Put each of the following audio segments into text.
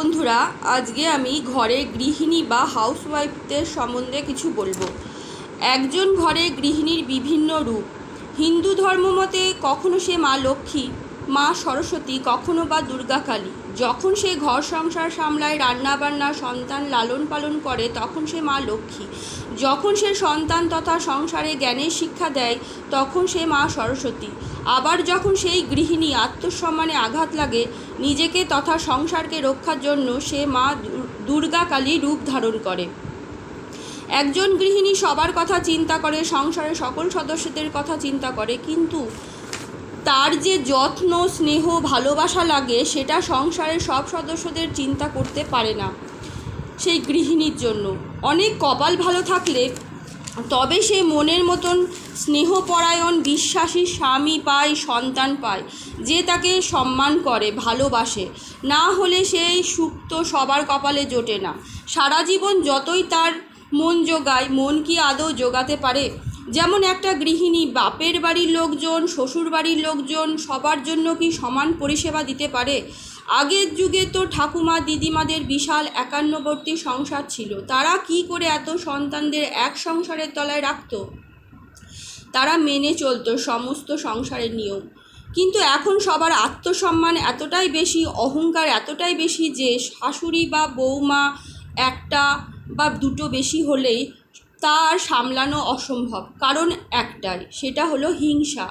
বন্ধুরা, আজকে আমি ঘরে গৃহিণী বা হাউসওয়াইফদের সম্বন্ধে কিছু বলব। একজন ঘরে গৃহিণীর বিভিন্ন রূপ। হিন্দু ধর্ম মতে কখনো সে মা লক্ষ্মী, মা সরস্বতী, কখনো বা দুর্গা কালী। যখন সে ঘর সংসার সামলায়, রান্নাবান্না, সন্তান লালন পালন করে, তখন সে মা লক্ষ্মী। যখন সে সন্তান তথা সংসারে জ্ঞানের শিক্ষা দেয়, তখন সে মা সরস্বতী। আবার যখন সেই গৃহিণী আত্মসম্মানে আঘাত লাগে নিজেকে তথা সংসারকে রক্ষার জন্য সে মা দুর্গা কালী রূপ ধারণ করে। একজন গৃহিণী সবার কথা চিন্তা করে, সংসারের সকল সদস্যদের কথা চিন্তা করে, কিন্তু তার যে যত্ন, স্নেহ, ভালোবাসা লাগে, সেটা সংসারের সব সদস্যদের চিন্তা করতে পারে না সেই গৃহিণীর জন্য। অনেক কপাল ভালো থাকলে তবে সে মনের মতন স্নেহপরায়ণ বিশ্বাসী স্বামী পায়, সন্তান পায়, যে তাকে সম্মান করে, ভালোবাসে। না হলে সেই সুখ তো সবার কপালে জোটে না। সারা জীবন যতই তার মন জোগায়, মন কি আদৌ জোগাতে পারে? যেমন একটা গৃহিণী, বাপের বাড়ির লোকজন শ্বশুর বাড়ির লোকজন, সবার জন্য কি সমান পরিষেবা দিতে পারে? আগের যুগে তো ঠাকুমা দিদিমাদের বিশাল একান্নবর্তী সংসার ছিল। তারা কি করে এত সন্তানদের এক সংসারের তলায় রাখতো? তারা মেনে চলতো সমস্ত সংসারের নিয়ম। কিন্তু এখন সবার আত্মসম্মান এতটাই বেশি, অহংকার এতটাই বেশি যে শাশুড়ি বা বৌমা একটা বা দুটো বেশি হলেই তার সামলানো অসম্ভব। কারণ একটাই, সেটা হলো হিংসা।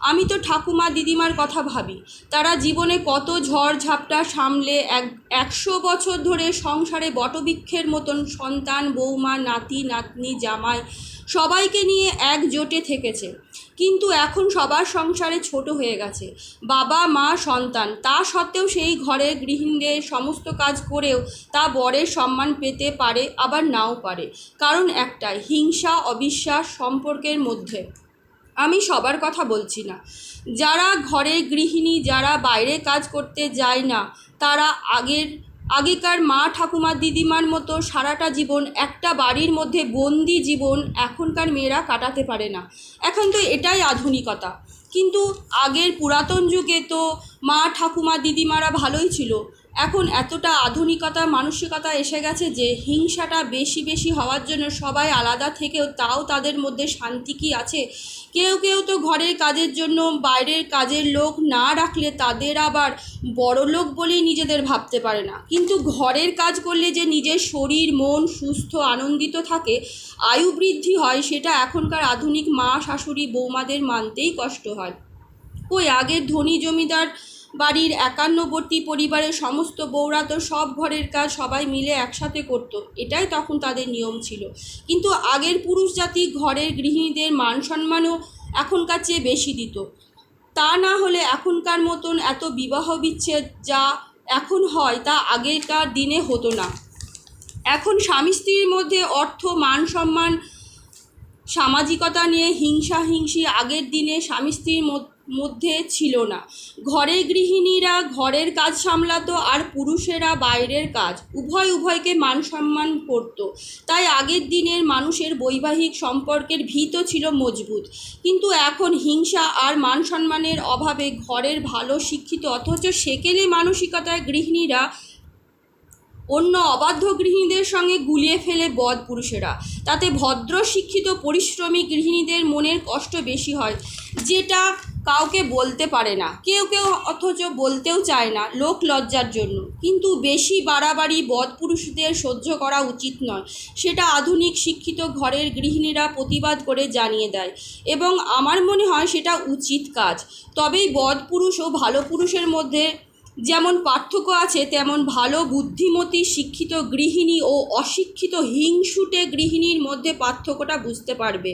আমি তো ঠাকুমা দিদিমার কথা ভাবি। তারা জীবনে কত ঝড় ঝাপটা সামলে এক, একশো বছর ধরে সংসারে বটবৃক্ষের মতন সন্তান, বৌমা, নাতি, নাতনি, জামাই সবাইকে নিয়ে একজোটে থেকেছে। কিন্তু এখন সবার সংসারে ছোট হয়ে গেছে। বাবা, মা, সন্তান তা সত্ত্বেও সেই ঘরে গৃহিণীদের সমস্ত কাজ করেও তা বরের সম্মান পেতে পারে, আবার নাও পারে। কারণ একটাই, হিংসা, অবিশ্বাস সম্পর্কের মধ্যে। আমি সবার কথা বলছি না। যারা ঘরে গৃহিণী, যারা বাইরে কাজ করতে যায় না, তারা আগের, আগেকার মা ঠাকুমা দিদিমার মতো সারাটা জীবন, একটা বাড়ির মধ্যে বন্দি জীবন এখনকার মেয়েরা কাটাতে পারে না। এখন তো এটাই আধুনিকতা। কিন্তু আগের পুরাতন যুগে তো মা ঠাকুমা দিদিমারা ভালোই ছিল। এখন এতটা আধুনিকতা, মানসিকতা এসে গেছে যে হিংসাটা বেশি বেশি হওয়ার জন্য সবাই আলাদা থেকেও তাও তাদের মধ্যে শান্তি কি আছে? কেউ কেউ তো ঘরের কাজের জন্য বাইরের কাজের লোক না রাখলে তাদের আবার বড় লোক বলেই নিজেদের ভাবতে পারে না। কিন্তু ঘরের কাজ করলে যে নিজের শরীর, মন সুস্থ, আনন্দিত থাকে, আয়ু বৃদ্ধি হয়, সেটা এখনকার আধুনিক মা, শাশুড়ি, বৌমাদের মানতেই কষ্ট হয়। ওই আগের ধনী জমিদার বাড়ির একান্নবর্তী পরিবারের সমস্ত বউরা তো সব ঘরের কাজ সবাই মিলে একসাথে করত। এটাই তখন তাদের নিয়ম ছিল। কিন্তু আগের পুরুষ জাতি ঘরের গৃহিণীদের মান সম্মানও এখনকার চেয়ে বেশি দিত। তা না হলে এখনকার মতন এত বিবাহ বিচ্ছেদ যা এখন হয় তা আগেকার দিনে হতো না। এখন স্বামী স্ত্রীর মধ্যে অর্থ, মান সম্মান, সামাজিকতা নিয়ে হিংসা হিংসি আগের দিনে স্বামী স্ত্রীর মধ্য- মধ্যে ছিল না। ঘরে গৃহিণীরা ঘরের কাজ সামলাতো আর পুরুষেরা বাইরের কাজ। উভয় উভয়কে মান সম্মান করত। তাই আগের দিনের মানুষের বৈবাহিক সম্পর্কের ভিতও ছিল মজবুত। কিন্তু এখন হিংসা আর মান সম্মানের অভাবে ঘরের ভালো শিক্ষিত অথচ সেকেলে মানসিকতায় গৃহিণীরা অন্য অবাধ্য গৃহিণীদের সঙ্গে গুলিয়ে ফেলে বদ পুরুষেরা। তাতে ভদ্র শিক্ষিত পরিশ্রমী গৃহিণীদের মনের কষ্ট বেশি হয়। যেটা কাউকে বলতে পারে না। কেউ কেউ অথচ বলতেও চায় না লোক লজ্জার জন্য। কিন্তু বেশি বাড়াবাড়ি বধ পুরুষদের সহ্য করা উচিত নয়। সেটা আধুনিক শিক্ষিত ঘরের গৃহিণীরা প্রতিবাদ করে জানিয়ে দেয় এবং আমার মনে হয় সেটা উচিত কাজ। তবেই বধ পুরুষ ও ভালো পুরুষের মধ্যে যেমন পার্থক্য আছে, তেমন ভালো বুদ্ধিমতী, শিক্ষিত গৃহিণী ও অশিক্ষিত হিংসুটে গৃহিণীর মধ্যে পার্থক্যটা বুঝতে পারবে।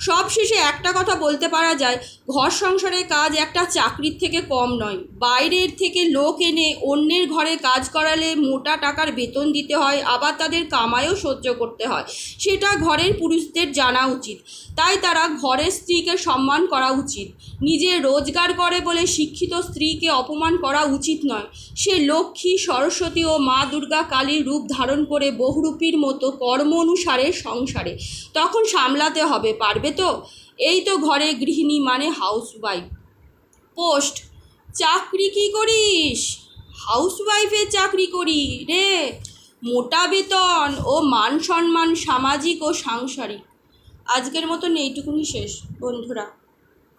সবশেষে একটা কথা বলতে পারা যায়, ঘর সংসারের কাজ একটা চাকরির থেকে কম নয়। বাইরের থেকে লোক এনে অন্যের ঘরে কাজ করালে মোটা টাকার বেতন দিতে হয়, আবার তাদের কামাইও সহ্য করতে হয়। সেটা ঘরের পুরুষদের জানা উচিত। তাই তারা ঘরের স্ত্রীকে সম্মান করা উচিত। নিজে রোজগার করে বলে শিক্ষিত স্ত্রীকে অপমান করা উচিত নয়। সে লক্ষ্মী, সরস্বতী ও মা দুর্গা কালীর রূপ ধারণ করে বহুরূপীর মতো কর্ম অনুসারে সংসারে। তখন সামলাতে হবে, পারবে তো? এই তো ঘরে গৃহিণী মানে হাউস ওয়াইফ পোস্ট, চাকরি কি করিস? হাউসওয়াইফের চাকরি করি রে। মোটা বেতন ও মান সম্মান সামাজিক ও সাংসারিক। আজকের মতন এইটুকুনি শেষ, বন্ধুরা।